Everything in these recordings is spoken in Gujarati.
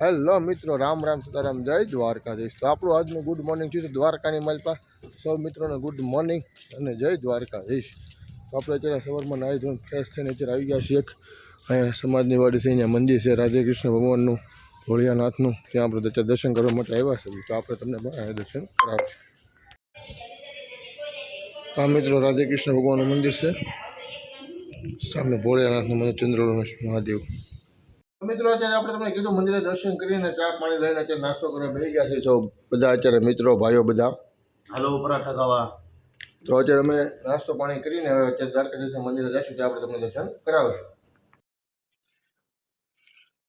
હેલો મિત્રો, રામ રામ સીતારામ, જય દ્વારકાધીશ. તો આપણું આજનું ગુડ મોર્નિંગ છે દ્વારકાની માલપા. સૌ મિત્રોને ગુડ મોર્નિંગ અને જય દ્વારકાધીશ. તો આપણે અત્યારે સવારમાં નાહી ધોઈને ફ્રેશ થઈને અત્યારે આવી ગયા છીએ એક. અહીંયા સમાજની વાડી છે, અહીંયા મંદિર છે, રાધે કૃષ્ણ ભગવાનનું, ભોળિયાનાથનું, ત્યાં આપણે અત્યારે દર્શન કરવા માટે આવ્યા છે તો આપણે તમને દર્શન કરાવશું. આ મિત્રો રાધે કૃષ્ણ ભગવાનનું મંદિર છે. સામે ભોળિયાનાથનું મંદિર ચંદ્રવર્ણ મહાદેવ. મિત્રો અત્યારે આપણે તમને કીધું મંદિરે દર્શન કરીને ચા પાણી લઈને અત્યારે નાસ્તો કરવા બેસી ગયા છે બધા અત્યારે મિત્રો ભાઈઓ બધા. હલો પરાઠા ખાવા. તો અત્યારે અમે નાસ્તો પાણી કરીને હવે અત્યારે દ્વારકાધીશ મંદિરે જઈશું ત્યાં આપણે તમને દર્શન કરાવીશું.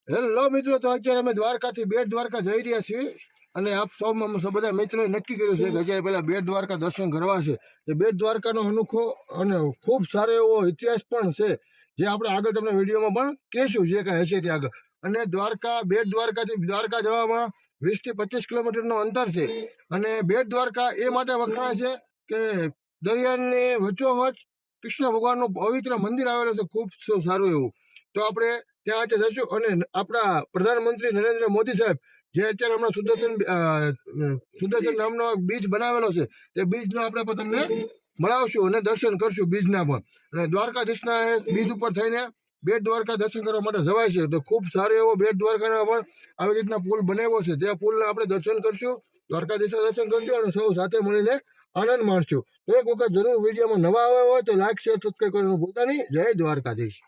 હેલો મિત્રો તો અત્યારે અમે દ્વારકાથી બેટ દ્વારકા જઈ રહ્યા છીએ અને આપ સૌ બધા મિત્રોએ નક્કી કર્યું છે કે અત્યારે પહેલાં બેટ દ્વારકા દર્શન કરવા છે. એ બેટ દ્વારકાનો અનોખો અને ખૂબ સારો એવો ઇતિહાસ પણ છે. જે આપણે આગળ તમને વિડીયોમાં પણ કહેશું, જે કાંઈ હશે તે આગળ. અને દ્વારકા, બેટ દ્વારકાથી, દ્વારકા જવામાં વીસથી પચીસ કિલોમીટરનું અંતર છે. અને બેટ દ્વારકા એ માટે વખણાય છે કે દરિયાની વચ્ચોવચ કૃષ્ણ ભગવાનનું પવિત્ર મંદિર આવેલું છે, ખૂબ સારું એવું. તો આપણે ત્યાં આજે જશું અને આપણા પ્રધાનમંત્રી નરેન્દ્ર મોદી સાહેબ જે અત્યારે હમણાં સુદર્શન સુદર્શન નામનો બીજ બનાવેલો છે, તે બીજનો આપણે તમને મળાવશું અને દર્શન કરશું બીજના પણ. અને દ્વારકાધીશના બીજ ઉપર થઈને બેટ દ્વારકા દર્શન કરવા માટે જવાય છે. તો ખૂબ સારો એવો બેટ દ્વારકાના પણ આવી રીતના પુલ બનાવ્યો છે. તે પુલના આપણે દર્શન કરશું દ્વારકાધીશના દર્શન કરશું અને સૌ સાથે મળીને આનંદ માણશું. તો એક વખત જરૂર વિડીયોમાં નવા આવ્યા હોય તો લાઈક શેર સબસ્ક્રાઈબ કરવાનું ભૂલતા નહીં. જય દ્વારકાધીશ.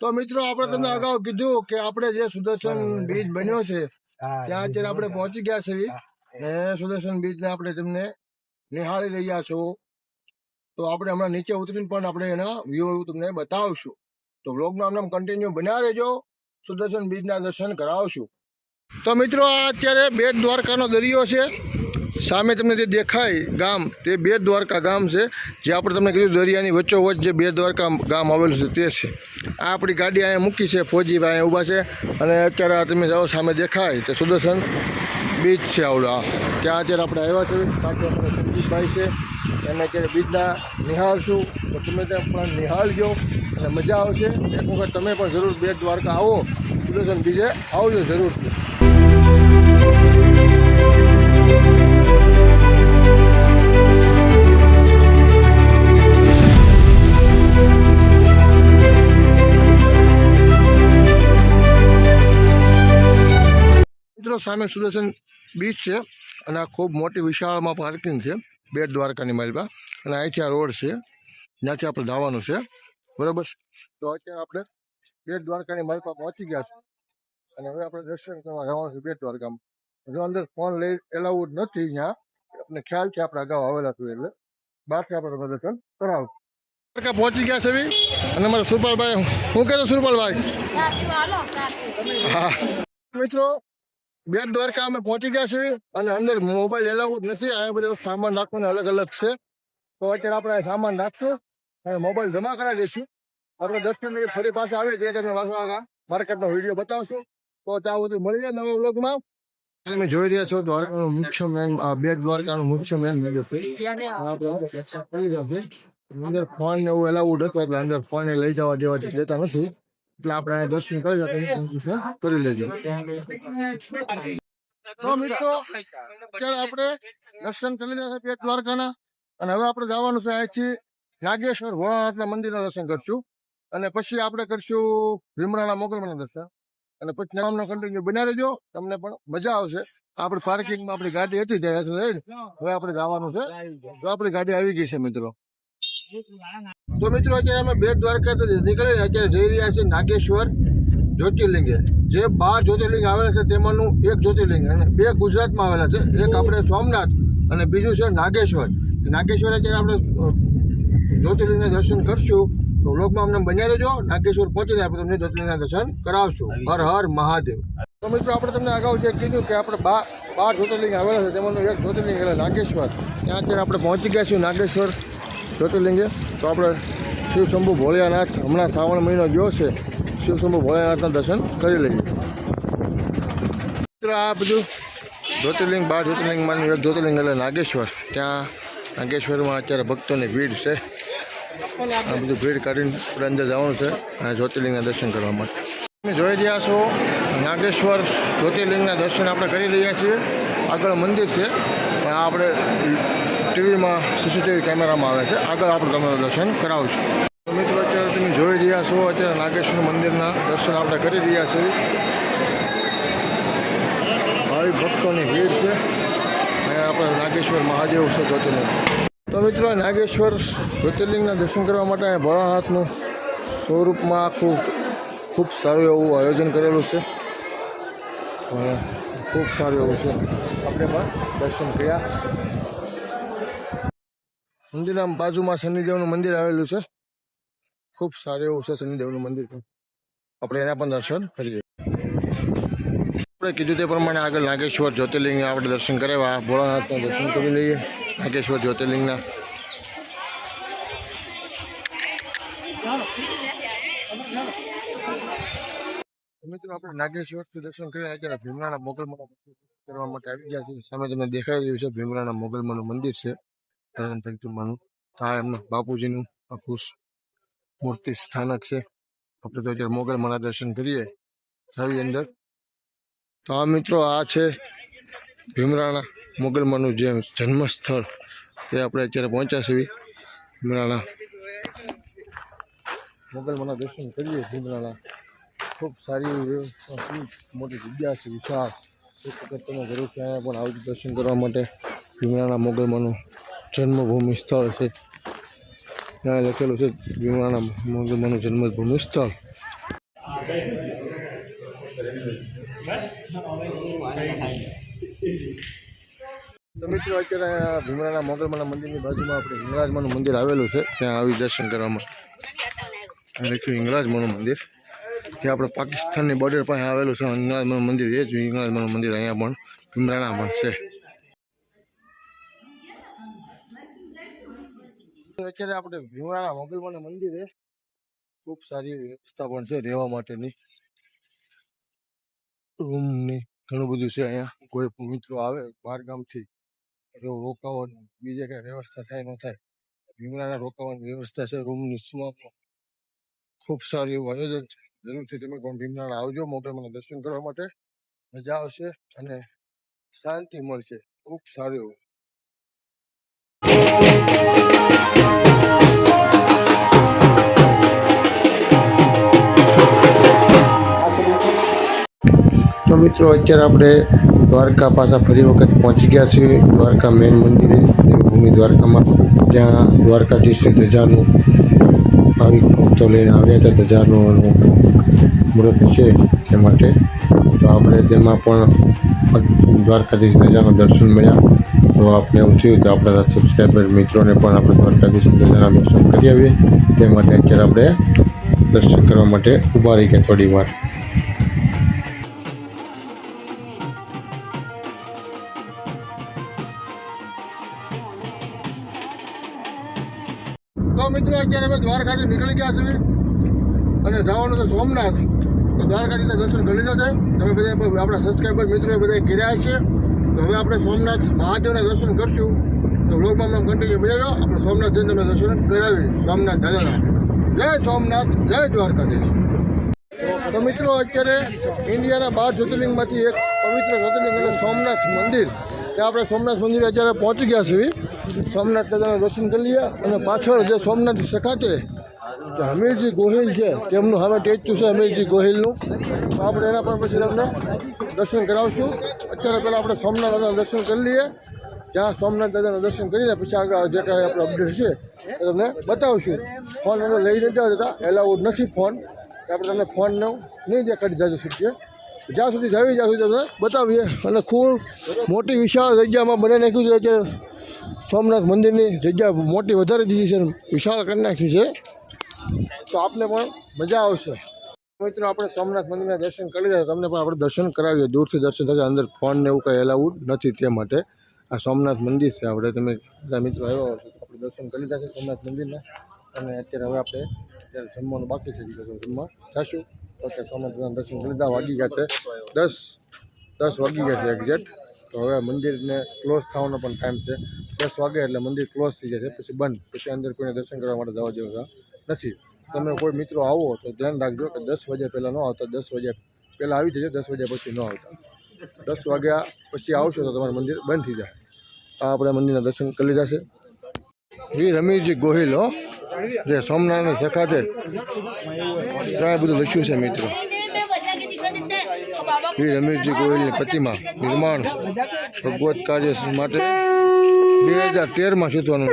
તો મિત્રો આપણે તમને અગાઉ કીધું કે આપણે જે સુદર્શન બીજ બન્યો છે ત્યાં અત્યારે આપણે પહોંચી ગયા છીએ. ને સુદર્શન બીજને આપણે તમને નિહાળી રહ્યા છો. તો આપણે હમણાં નીચે ઉતરીને પણ આપણે એના વ્યૂ તમને બતાવશું. તો વ્લોગનું આમ કન્ટિન્યુ બન્યા રહેજો. સુદર્શન બીજના દર્શન કરાવશું. તો મિત્રો, આ અત્યારે બેટ દ્વારકાનો દરિયો છે. સામે તમને જે દેખાય ગામ, તે બે દ્વારકા ગામ છે, જે આપણે તમને કીધું દરિયાની વચ્ચોવચ્ચ જે બે દ્વારકા ગામ આવેલું છે તે છે. આ આપણી ગાડી અહીંયા મૂકી છે, ફોજીભાઈ અહીંયા ઊભા છે અને અત્યારે આ તમે જાઓ સામે દેખાય તે સુદર્શન બીચ છે આવડો આ. ત્યાં અત્યારે આપણે આવ્યા છે, સાથે આપણે સંજીતભાઈ છે એને અત્યારે બીજના નિહાળશું તો તમે ત્યાં પણ નિહાળજો અને મજા આવશે. એક વખત તમે પણ જરૂર બે દ્વારકા આવો, સુદર્શન બીજે આવજો જરૂરથી. મિત્રો સામે સુદર્શન બીચ છે અને આ ખૂબ મોટી વિશાળમાં પાર્કિંગ છે બેટ દ્વારકાની માલમાં અને અહીંથી આ રોડ છે જ્યાંથી આપણે જવાનું છે. બરાબર? તો અત્યારે આપણે બેટ દ્વારકાની માલપા પહોંચી ગયા છે. અને હવે આપણે દર્શન કરવા જવાનું છે બેટ દ્વારકામાં. જો અંદર ફોન લઈ એલાઉડ નથી ત્યાં આપણે ખ્યાલ છે આપણે અગાઉ આવેલા છું એટલે. બહારથી આપણે તમે દર્શન કરાવું. દ્વારકા પહોંચી ગયા છે અને અમારા સુરપાલભાઈ હું કહેતો સુરપાલભાઈ હા. મિત્રો બેટ દ્વારકા અમે પહોંચી ગયા છીએ અને અંદર મોબાઈલ એલાઉડ નથી, આ બધો સામાન રાખવાનો અલગ અલગ છે. તો અત્યારે આપણે સામાન રાખશું અને મોબાઈલ જમા કરાવી દઈશું. આપણે દસ મિનિટ ફરી પાસે આવે તે તમને વાસવા માર્કેટનો વીડિયો બતાવશું. તો ત્યાં બધું મળી જાય નવા વ્લોગમાં. તમે જોઈ રહ્યા છો દ્વારકાનું મુખ્ય મેન બેટ દ્વારકાનું મુખ્ય મેન મંદિર. અંદર ફોન ને એવું એલાઉડ હતું એટલે અંદર ફોન લઈ જવા દેવા દેતા નથી. એટલે આપણે દર્શન કરી દર્શન કરી લેજો. તો મિત્રો, અત્યારે આપણે દર્શન કરી લીધા છે પેટ દ્વારકાના, અને હવે આપણે જવાનું છે અહીંથી નાગેશ્વર ભોળાનાથના મંદિરના દર્શન કરશું. અને પછી આપણે કરશું ભીમરાના મોગલમાના દર્શન. અને પછી નામનો કન્ટિન્યુ બના રહેજો, તમને પણ મજા આવશે. આપણે પાર્કિંગમાં આપણી ગાડી હતી હવે આપણે જવાનું છે. તો આપણી ગાડી આવી ગઈ છે, મિત્રો. તો મિત્રો અત્યારે અમે બેટ દ્વારકા નીકળી અત્યારે જઈ રહ્યા છીએ નાગેશ્વર જ્યોતિર્લિંગે. જે બાર જ્યોતિર્લિંગ આવેલા છે તેમાંનું એક જ્યોતિર્લિંગ અને બે ગુજરાતમાં આવેલા છે. એક આપણે સોમનાથ અને બીજું છે નાગેશ્વર. નાગેશ્વર અત્યારે આપણે જ્યોતિર્લિંગના દર્શન કરશું. તો વ્લોગમાં અમને બન્યા રહેજો. નાગેશ્વર પહોંચીને આપણે તમને જ્યોતિર્લિંગના દર્શન કરાવશું. હર હર મહાદેવ. તો મિત્રો આપણે તમને અગાઉ જે કીધું કે આપણે બાર બાર જ્યોતિર્લિંગ આવેલા છે તેમાંનું એક જ્યોતિર્લિંગ એટલે નાગેશ્વર. ત્યાં અત્યારે આપણે પહોંચી ગયા છીએ નાગેશ્વર. જ્યોતિર્લિંગે? તો આપણે શિવ શંભુ ભોળિયાનાથ હમણાં શ્રાવણ મહિનો ગયો છે. શિવ શંભુ ભોળિયાનાથના દર્શન કરી લઈએ. મિત્રો, આ બધું જ્યોતિર્લિંગ બાર જ્યોતિર્લિંગમાંનું એક જ્યોતિર્લિંગ એટલે નાગેશ્વર. ત્યાં નાગેશ્વરમાં અત્યારે ભક્તોની ભીડ છે. આ બધું ભીડ કાઢીને અંદર જવાનું છે અને જ્યોતિર્લિંગના દર્શન કરવા માટે. તમે જોઈ રહ્યા છો, નાગેશ્વર જ્યોતિર્લિંગના દર્શન આપણે કરી રહ્યા છીએ. આગળ મંદિર છે. પણ આપણે ટીવીમાં સીસીટીવી કેમેરામાં આવે છે. આગળ આપણે તમને દર્શન કરાવશું. મિત્રો, અત્યારે તમે જોઈ રહ્યા છો, અત્યારે નાગેશ્વર મંદિરના દર્શન આપણે કરી રહ્યા છીએ. ભાવિ ભક્તોની ભીડ છે. અહીંયા આપણે નાગેશ્વર મહાદેવ છે જ્યોતિર્લિંગ. તો મિત્રો નાગેશ્વર જ્યોતિર્લિંગના દર્શન કરવા માટે અહીંયા ભોળાનાથનું સ્વરૂપમાં આખું ખૂબ સારું એવું આયોજન કરેલું છે. ખૂબ સારું એવું છે. આપણે પણ દર્શન કર્યા. મંદિરના બાજુમાં શનિદેવનું મંદિર આવેલું છે. ખૂબ સારું એવું છે શનિદેવનું મંદિર પણ. આપણે એના પણ દર્શન કરીએ. આપણે કીધું તે પ્રમાણે આગળ નાગેશ્વર જ્યોતિર્લિંગ આપણે દર્શન કર્યા ભોળાનાથના દર્શન કરી લઈએ નાગેશ્વર જ્યોતિર્લિંગના. મિત્રો આપણે નાગેશ્વરથી દર્શન કરી અત્યારે ભીમરાના મોગલમાં કરવા માટે આવી ગયા છે સામે તમને દેખાઈ રહ્યું છે ભીમરાના મોગલમાનું મંદિર છે. ધરમ તંતુમાનું આ એમનું બાપુજીનું આખું મૂર્તિ સ્થાનક છે આપણે તો અત્યારે મોગલમાના દર્શન કરીએ આવી અંદર તો આ મિત્રો આ છે ભીમરાણા મોગલમાનું જે જન્મસ્થળ તે આપણે અત્યારે પહોંચ્યા છીએ ભીમરાણા મોગલમાના દર્શન કરીએ ભીમરાણા ખૂબ સારી એવી મોટી જગ્યા છે વિશાળ એક વખત તમે જરૂરથી અહીંયા પણ આવું દર્શન કરવા માટે ભીમરાણા મોગલમાનું જન્મભૂમિ સ્થળ છે. ત્યાં લખેલું છે ભીમાના મોગલમાનું જન્મભૂમિ સ્થળ. તો મિત્રો, અત્યારે ભીમરાના મોગલમાના મંદિરની બાજુમાં આપણે ઇંગરાજમાનું મંદિર આવેલું છે. ત્યાં આવી દર્શન કરવા માટે લખ્યું હિંગળાજમાનું મંદિર. જે આપણે પાકિસ્તાનની બોર્ડર પાસે આવેલું છે. હિંગળાજમાનું મંદિર એ જ હિંગળાજમાનું મંદિર અહીંયા પણ ભીમરાણા પણ છે. અત્યારે આપણે ભીમરાણા મોગલમાના મંદિરે ખૂબ સારી વ્યવસ્થા પણ છે રહેવા માટેની. રૂમની ઘણું બધું છે અહીંયા. કોઈ મિત્રો આવે બહાર ગામથી રોકાવાની, બીજે કાંઈ વ્યવસ્થા થાય, ન થાય. ભીમરાના રોકાવાની વ્યવસ્થા છે, રૂમની સુમાં ખૂબ સારું એવું આયોજન છે. જરૂરથી તમે પણ ભીમરાણા આવજો મોગલમાના દર્શન કરવા માટે. મજા આવશે અને શાંતિ મળશે. ખૂબ સારું એવું. તો મિત્રો, અત્યારે આપણે દ્વારકા પાછા ફરી વખત પહોંચી ગયા છીએ. દ્વારકા મેન મંદિરે, દેવભૂમિ દ્વારકામાં. ત્યાં દ્વારકાધીશની ધજાનું ભાવિક ભક્તો લઈને આવ્યા હતા. ધજાનું મૃત છે તે માટે. તો આપણે તેમાં પણ દ્વારકાધીશ ધજાના દર્શન મળ્યા. તો આપણે એવું થયું તો આપણા સબસ્ક્રાઈબર મિત્રોને પણ આપણે દ્વારકાધીશ ધજાના દર્શન કરી આવીએ. તે માટે અત્યારે આપણે દર્શન કરવા માટે ઊભા રહી ગયા થોડી વાર અત્યારે અમે દ્વારકાથી નીકળી ગયા છીએ અને જવાનું છે સોમનાથ. તો દ્વારકાથી દર્શન કરી લીધા છે. તમે બધા આપણા સબસ્ક્રાઈબર મિત્રો બધા કર્યા છે તો હવે આપણે સોમનાથ મહાદેવના દર્શન કરશું. તો વ્લોગમાં અમે કન્ટિન્યુ રહો. આપણે સોમનાથ જઈને તમને દર્શન કરાવી સોમનાથ દાદાના. જય સોમનાથ, જય દ્વારકાધીશ. તો મિત્રો અત્યારે ઇન્ડિયાના બાર જ્યોતિર્લિંગમાંથી એક પવિત્ર જ્યોતિર્લિંગ સોમનાથ મંદિર. ત્યાં આપણે સોમનાથ મંદિરે અત્યારે પહોંચી ગયા છીએ. સોમનાથ દાદાના દર્શન કરી લઈએ અને પાછળ જે સોમનાથ શેખાતે હમીરજી ગોહિલ છે, તેમનું હવે ટેચ્યુ છે હમીરજી ગોહિલનું. તો આપણે એના પણ પછી તમને દર્શન કરાવશું. અત્યારે પહેલાં આપણે સોમનાથ દાદાના દર્શન કરી લઈએ. જ્યાં સોમનાથ દાદાના દર્શન કરીને પછી આગળ જે કાંઈ આપણે અપડેટ છે એ તમને બતાવશું. ફોન અંદર લઈ નથી જતા એલાઉડ નથી ફોન. આપણે તમને ફોનનો નહીં દેખાડી જાજો શકીએ જ્યાં સુધી જાવી, જ્યાં સુધી તમને બતાવીએ. અને ખૂબ મોટી વિશાળ જગ્યામાં બનાવી નાખ્યું છે અત્યારે સોમનાથ મંદિરની જગ્યા મોટી વધારે દીધી છે, વિશાળ કરી નાખી છે. તો આપને પણ મજા આવશે. મિત્રો, આપણે સોમનાથ મંદિરના દર્શન કરી રહ્યા તમને પણ આપણે દર્શન કરાવીએ. દૂરથી દર્શન થશે અંદર ફોન ને એવું કંઈ એલાઉડ નથી તે માટે. આ સોમનાથ મંદિર છે આપણે. તમે બધા મિત્રો આવ્યા હોય આપણે દર્શન કરી લીધા સોમનાથ મંદિરના. અને અત્યારે હવે આપણે અત્યારે જમવાનું બાકી છે, બીજું જમવા જશું. તો અત્યારે સોમનાથ દર્શન લીધા, વાગી ગયા છે. દસ દસ વાગી ગયા છે એક્ઝેક્ટ તો હવે મંદિરને ક્લોઝ થવાનો પણ ટાઈમ છે. દસ વાગે એટલે મંદિર ક્લોઝ થઈ જશે પછી બંધ. પછી અંદર કોઈને દર્શન કરવા માટે જવા જેવું નથી. તમે કોઈ મિત્રો આવો તો ધ્યાન રાખજો કે દસ વાગ્યા પહેલાં ન આવતા, દસ વાગ્યા પહેલાં આવી જજો, દસ વાગ્યા પછી ન આવતા. દસ વાગ્યા પછી આવશો તો તમારું મંદિર બંધ થઈ જાય. આ આપણે મંદિરના દર્શન કરી લીધા છે. એ રમીરજી ગોહિલ, હો. જે સોમનાથની શખાતે છે બધું લખ્યું છે મિત્રો. શ્રી રમેશજી ગોયલની પ્રતિમા નિર્માણ ભગવત કાર્ય માટે બે હજાર તેરમાં સૂચવાનું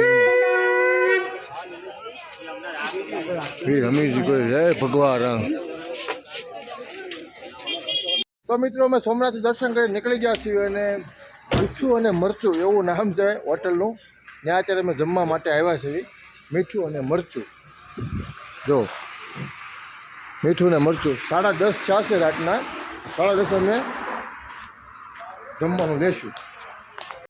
શ્રી રમેશજી ગોયલ જય ભગવાન. તો મિત્રો, અમે સોમનાથ દર્શન કરી નીકળી ગયા છીએ અને મીઠું અને મરચું એવું નામ છે હોટલનું. ત્યાં અત્યારે અમે જમવા માટે આવ્યા છીએ. મીઠું અને મરચું. જો, મીઠું ને મરચું સાડા દસ છે રાતના, સાડા દસ અમે જમવાનું લેશું.